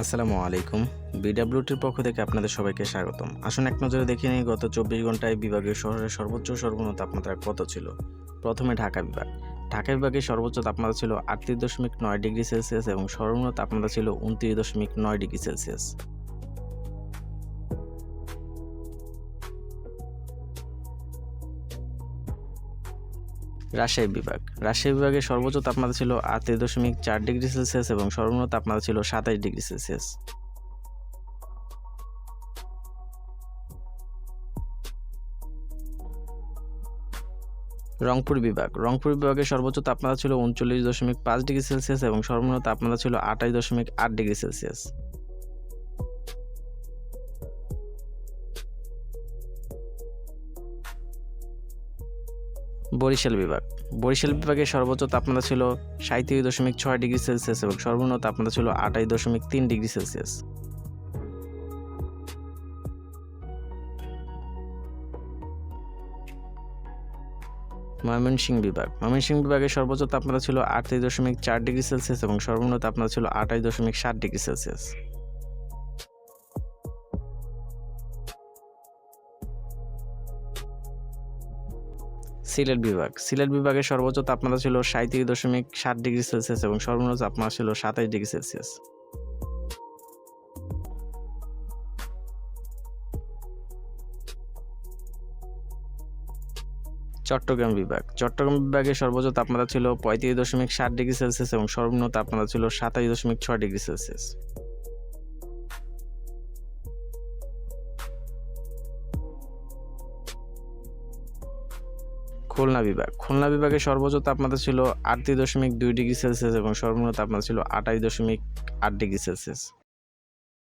আসসালামু আলাইকুম। বিডাব্লিউটির পক্ষ থেকে আপনাদের সবাইকে স্বাগতম। আসুন এক নজরে দেখে নিই, গত চব্বিশ ঘন্টায় বিভাগীয় শহরের সর্বোচ্চ সর্বনিম্ন তাপমাত্রা কত ছিল? প্রথমে ঢাকা বিভাগ। ঢাকা বিভাগের সর্বোচ্চ তাপমাত্রা ছিল আটত্রিশ দশমিক নয় ডিগ্রি সেলসিয়াস এবং সর্বনিম্ন তাপমাত্রা ছিল উনত্রিশ দশমিক নয় ডিগ্রি সেলসিয়াস। রাজশাহী বিভাগ। রাজশাহী বিভাগের সর্বোচ্চ তাপমাত্রা ছিল আটত্রিশ দশমিক চার ডিগ্রি সেলসিয়াস এবং সর্বনিম্ন তাপমাত্রা ছিল সাতাশ ডিগ্রি সেলসিয়াস। রংপুর বিভাগ। রংপুর বিভাগের সর্বোচ্চ তাপমাত্রা ছিল উনচল্লিশ দশমিক পাঁচ ডিগ্রি সেলসিয়াস এবং সর্বনিম্ন তাপমাত্রা ছিল আঠাশ দশমিক আট ডিগ্রি সেলসিয়াস। বরিশাল বিভাগ। বরিশাল বিভাগে সর্বোচ্চ তাপমাত্রা ছিল সাঁত্রিশ দশমিক ছয় ডিগ্রি সেলসিয়াস এবং সর্বনিম্ন তাপমাত্রা ছিল আঠাশ দশমিক তিন ডিগ্রি সেলসিয়াস। ময়মনসিংহ বিভাগ। ময়মনসিংহ বিভাগের সর্বোচ্চ তাপমাত্রা ছিল আটত্রিশ দশমিক চার ডিগ্রি সেলসিয়াস এবং সর্বনিম্ন তাপমাত্রা ছিল আঠাশ দশমিক সাত ডিগ্রি সেলসিয়াস। সিলেট বিভাগ। সিলেট বিভাগের সর্বোচ্চ তাপমাত্রা ছিল সাঁত্রিশ দশমিক সাত ডিগ্রি সেলসিয়াস এবং সর্বনিম্ন তাপমাত্রা ছিল সাতাশ ডিগ্রি সেলসিয়াস। চট্টগ্রাম বিভাগ। চট্টগ্রাম বিভাগের সর্বোচ্চ তাপমাত্রা ছিল পঁয়ত্রিশ দশমিক সাত ডিগ্রি সেলসিয়াস এবং সর্বনিম্ন তাপমাত্রা ছিল সাতাশ দশমিক ছয় ডিগ্রি সেলসিয়াস। খুলনা বিভাগ। খুলনা বিভাগে সর্বোচ্চ তাপমাত্রা ছিল আটটি দশমিক দুই ডিগ্রি সেলসিয়াস এবং সর্বনিম্ন তাপমাত্রা ছিল আটাশ দশমিক আট ডিগ্রি সেলসিয়াস।